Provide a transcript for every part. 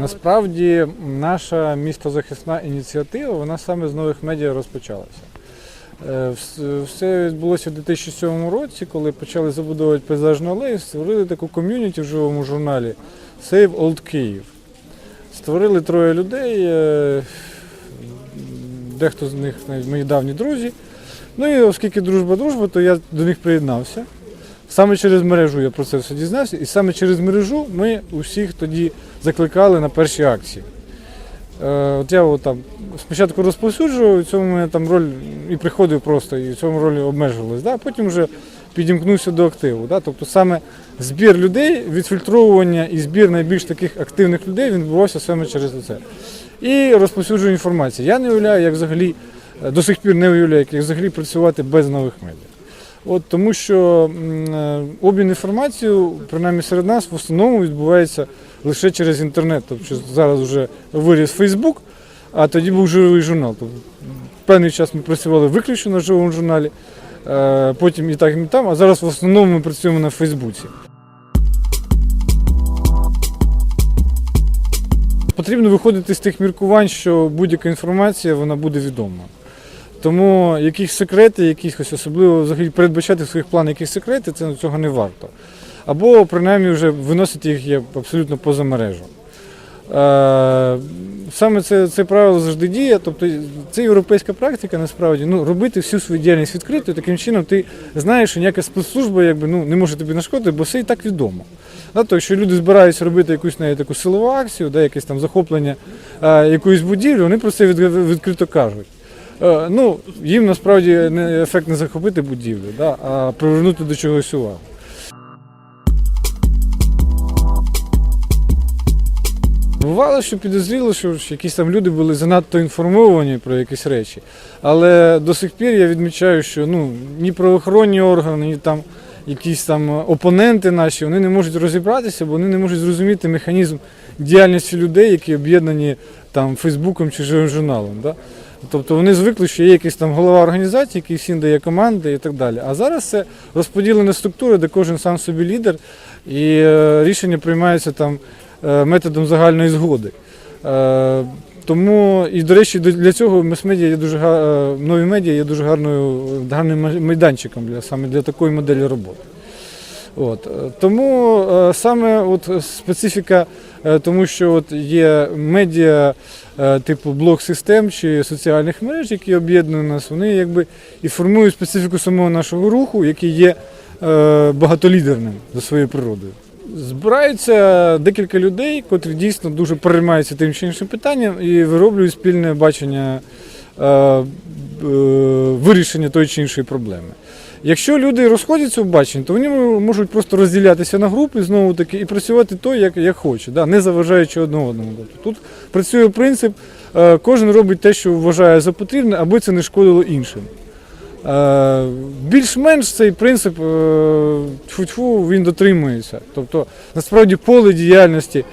Насправді наша містозахисна ініціатива, вона саме з нових медіа розпочалася. Е, Все відбулося у 2007 році, коли почали забудовувати пейзажну алею, створили таку ком'юніті в живому журналі Save Old Kyiv. Створили троє людей, е, дехто з них навіть мої давні друзі. Ну і оскільки дружба дружба, то я до них приєднався. Саме через мережу я про це все дізнався, і саме через мережу ми усіх тоді закликали на перші акції. Е, от я от там спочатку розповсюджував, і в цьому мене там роль і приходив просто, і в цьому ролі обмежувалась. Да? Потім вже підімкнувся до активу. Да? Тобто саме збір людей, відфільтровування і збір найбільш таких активних людей він відбувався саме через це. І розповсюджую інформацію. Я не уявляю, як взагалі, е, до сих пір не уявляю, як взагалі працювати без нових медіа. От тому що е, обмін інформацією, принаймні серед нас, в основному відбувається лише через інтернет. Тобто зараз вже виріс Фейсбук, а тоді був живий журнал. Тобто, певний час ми працювали виключно на живому журналі, е, потім і так, і там, а зараз в основному ми працюємо на Фейсбуці. Потрібно виходити з тих міркувань, що будь-яка інформація вона буде відома. Тому якісь секрети, якісь особливо взагалі передбачати в своїх планах якісь секрети, це цього не варто. Або принаймні вже виносити їх є абсолютно поза мережу. Е, Саме це, це правило завжди діє, тобто це європейська практика насправді ну, робити всю свою діяльність відкритою, таким чином ти знаєш, що ніяка спецслужба якби, ну, не може тобі нашкодити, бо все і так відомо. Да, якщо люди збираються робити якусь навіть таку силову акцію, да, якесь там захоплення е, якоїсь будівлі, вони про це відкрито кажуть. Е, ну, їм насправді ефект не захопити будівлю, да, а привернути до чогось увагу. Бувало, що підозріло, що якісь там люди були занадто інформовані про якісь речі. Але до сих пір я відмічаю, що ну, ні правоохоронні органи, ні там якісь там опоненти наші, вони не можуть розібратися, бо вони не можуть зрозуміти механізм діяльності людей, які об'єднані там Фейсбуком чи журналом. Да? Тобто вони звикли, що є якийсь там голова організації, який всім дає команди і так далі. А зараз це розподілена структура, де кожен сам собі лідер, і е, рішення приймаються там е, методом загальної згоди. Е, тому, і до речі, для цього мас-медіа є дуже нові медіа є дуже гарною, гарним майданчиком для саме для такої моделі роботи. От. Тому е, саме от специфіка, е, тому що от є медіа е, типу блок-систем чи соціальних мереж, які об'єднують нас, вони якби і формують специфіку самого нашого руху, який є багатолідерним за своєю природою. Збираються декілька людей, котрі дійсно дуже переймаються тим чи іншим питанням і вироблюють спільне бачення вирішення тої чи іншої проблеми. Якщо люди розходяться в баченні, то вони можуть просто розділятися на групи знову таки і працювати то, як, як хоче, да, не заважаючи одного одному. Тобто Тут працює принцип, е, кожен робить те, що вважає за потрібне, аби це не шкодило іншим. Е, Більш-менш цей принцип е, тьфу-тьфу, він дотримується. Тобто, насправді, поле діяльності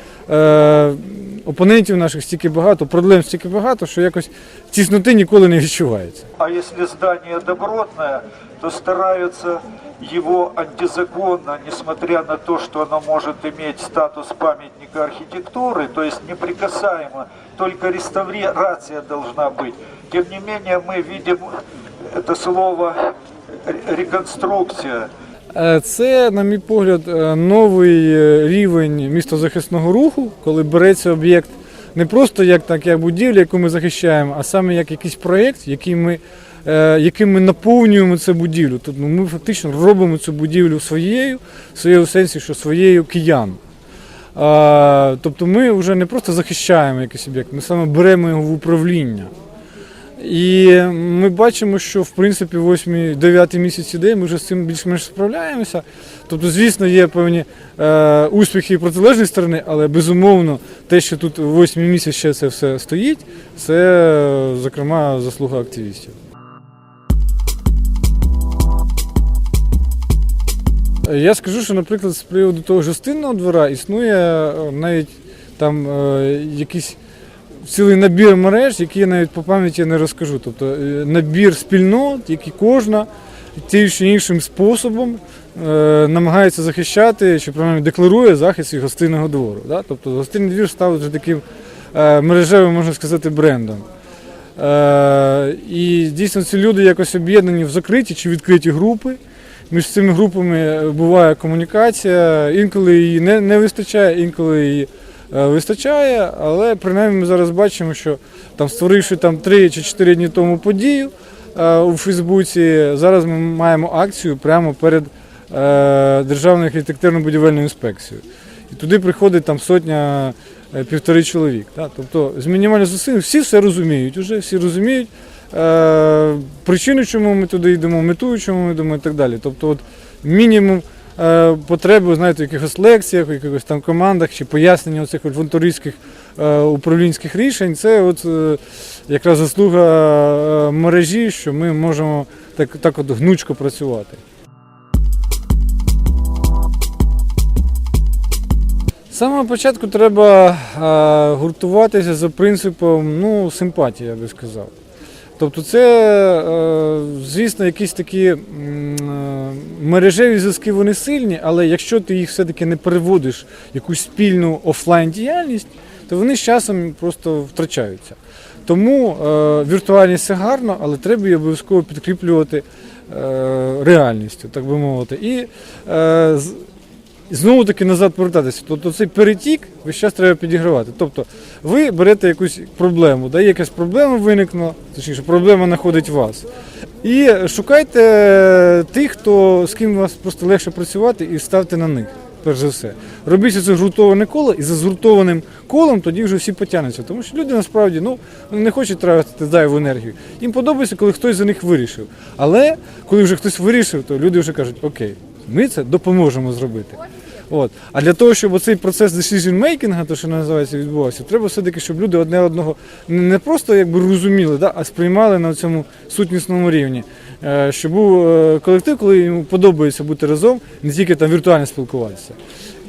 опонентів наших стільки багато, проблем стільки багато, що якось тісноти ніколи не відчувається. А если здание добротное, то стараются его антизаконно, несмотря на то, что оно может иметь статус памятника архитектуры, то есть неприкасаемо, только реставрация должна быть. Тем не менее, мы видим это слово ре- реконструкция. Е, Це, на мій погляд, е, новий е, рівень містозахисного руху, коли береться об'єкт не просто як так, як будівля, яку ми захищаємо, а саме як якийсь проєкт, який ми, е, яким ми наповнюємо цю будівлю. Тобто ми фактично робимо цю будівлю своєю, в сенсі, що своєю киян. Тобто ми вже не просто захищаємо якийсь об'єкт, ми саме беремо його в управління. І ми бачимо, що в принципі 8-9 місяці ідеї ми вже з цим більш-менш справляємося. Тобто, звісно, є певні е, успіхи і протилежної сторони, але безумовно те, що тут 8 місяць ще це все стоїть, це е, зокрема заслуга активістів. Я скажу, що, наприклад, з приводу того гостинного двора існує е, навіть там е, якийсь цілий набір мереж, які я навіть по пам'яті не розкажу. Тобто е, набір спільнот, які кожна тим чи іншим способом намагається захищати, чи принаймні декларує захист свого гостинного двору. Да? Тобто гостинний двір став вже таким мережевим, можна сказати, брендом. І дійсно ці люди якось об'єднані в закриті чи відкриті групи. Між цими групами буває комунікація, інколи її не, не вистачає, інколи її е, вистачає, але принаймні ми зараз бачимо, що там створивши там 3 чи 4 дні тому подію е, у Фейсбуці, зараз ми маємо акцію прямо перед е, Державною архітектурно-будівельною інспекцією. І туди приходить там сотня е, півтори чоловік. Да? Тобто з мінімальним зусиль всі все розуміють, уже, всі розуміють е, причину, чому ми туди йдемо, мету, чому ми йдемо і так далі. Тобто, от мінімум е, потреби, знаєте, в якихось лекціях, в якихось там командах чи пояснення оцих от волонтерських е, управлінських рішень, це от е, якраз заслуга е, мережі, що ми можемо так, так от гнучко працювати. З самого початку треба е, гуртуватися за принципом ну, симпатії, я би сказав. Тобто це, е, звісно, якісь такі е, мережеві зв'язки вони сильні, але якщо ти їх все-таки не переводиш в якусь спільну офлайн діяльність, то вони з часом просто втрачаються. Тому е, віртуальність це гарно, але треба її обов'язково підкріплювати реальністю, так би мовити. І е, знову таки назад повертатися. Тобто цей перетік весь час треба підігравати. Тобто ви берете якусь проблему, да, якась проблема виникла, точніше, проблема знаходить вас. І шукайте тих, хто з ким вас просто легше працювати, і ставте на них. Перш за все, робіть це згуртоване коло, і за згуртованим колом тоді вже всі потягнуться. Тому що люди насправді ну, не хочуть тратити зайву енергію. Їм подобається, коли хтось за них вирішив. Але коли вже хтось вирішив, то люди вже кажуть, окей, ми це допоможемо зробити. От. А для того, щоб цей процес decision making, то що називається, відбувався, треба все-таки, щоб люди одне одного не не просто якби розуміли, да, а сприймали на цьому сутнісному рівні. Е, Щоб був е, колектив, коли йому подобається бути разом, не тільки там віртуально спілкуватися.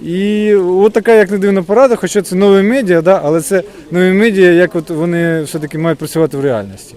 І от така, як не дивна порада, хоча це нові медіа, да, але це нові медіа, як от вони все-таки мають працювати в реальності.